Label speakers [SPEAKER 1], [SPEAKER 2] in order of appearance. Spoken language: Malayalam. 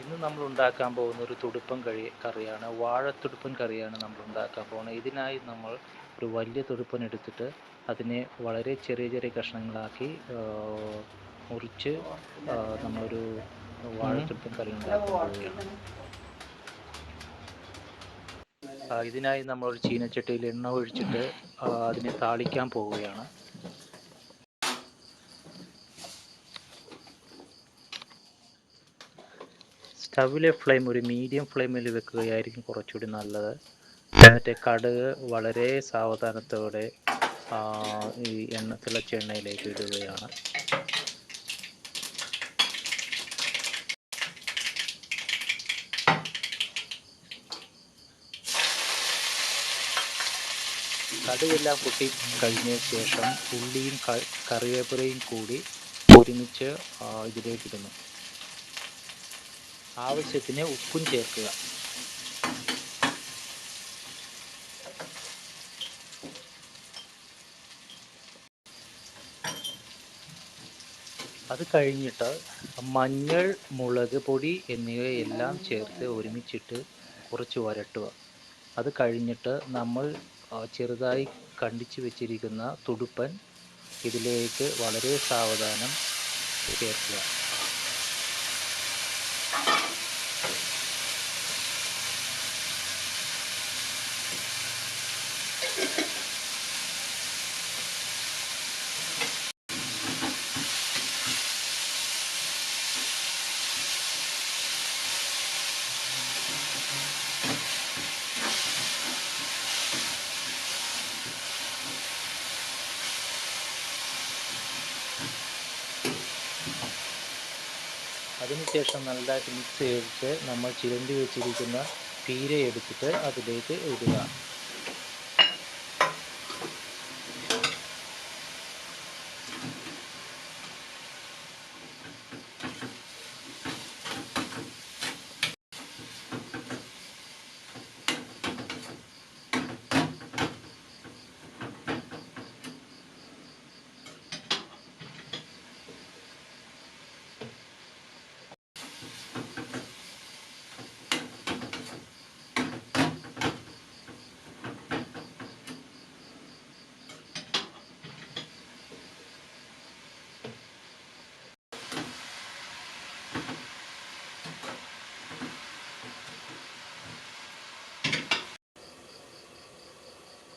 [SPEAKER 1] ഇന്ന് നമ്മൾ ഉണ്ടാക്കാൻ പോകുന്ന ഒരു തുടുപ്പൻ കഴി കറിയാണ് വാഴത്തുടുപ്പൻ കറിയാണ് നമ്മൾ ഉണ്ടാക്കാൻ പോകുന്നത്. ഇതിനായി നമ്മൾ ഒരു വലിയ തുടുപ്പൻ എടുത്തിട്ട് അതിനെ വളരെ ചെറിയ ചെറിയ കഷ്ണങ്ങളാക്കി മുറിച്ച് നമ്മളൊരു വാഴത്തുടുപ്പൻ കറി ഉണ്ടാക്കാൻ പോവുകയാണ് ഇതിനായി നമ്മൾ ഒരു ചീനച്ചട്ടിയിൽ എണ്ണ ഒഴിച്ചിട്ട് അതിനെ താളിക്കാൻ പോവുകയാണ്. സ്റ്റവിലെ ഫ്ലെയിം ഒരു മീഡിയം ഫ്ലെയിമിൽ വെക്കുകയായിരിക്കും കുറച്ചുകൂടി നല്ലത്. എന്നിട്ട് കടുക് വളരെ സാവധാനത്തോടെ ഈ എണ്ണ തിളച്ച എണ്ണയിലേക്ക് ഇടുകയാണ്. കടുവെല്ലാം കുട്ടി കഴിഞ്ഞ ശേഷം ഉള്ളിയും കറിവേപ്പിലയും കൂടി ഒരുമിച്ച് ഇതിലേക്ക് ഇടുന്നു. ആവശ്യത്തിന് ഉപ്പും ചേർക്കുക. അത് കഴിഞ്ഞിട്ട് മഞ്ഞൾ മുളക് പൊടി എന്നിവയെല്ലാം ചേർത്ത് ഒരുമിച്ചിട്ട് കുറച്ച് വരട്ടുക. അത് കഴിഞ്ഞിട്ട് നമ്മൾ ചെറുതായി കണ്ടിച്ച് വെച്ചിരിക്കുന്ന തുടുപ്പൻ ഇതിലേക്ക് വളരെ സാവധാനം ചേർക്കുക. അതിനുശേഷം നല്ലതായിട്ട് മിക്സ് ചെയ്തിട്ട് നമ്മൾ ചിരണ്ടി വെച്ചിരിക്കുന്ന തീരെ എടുത്തിട്ട് അതിലേക്ക് ഇടുക.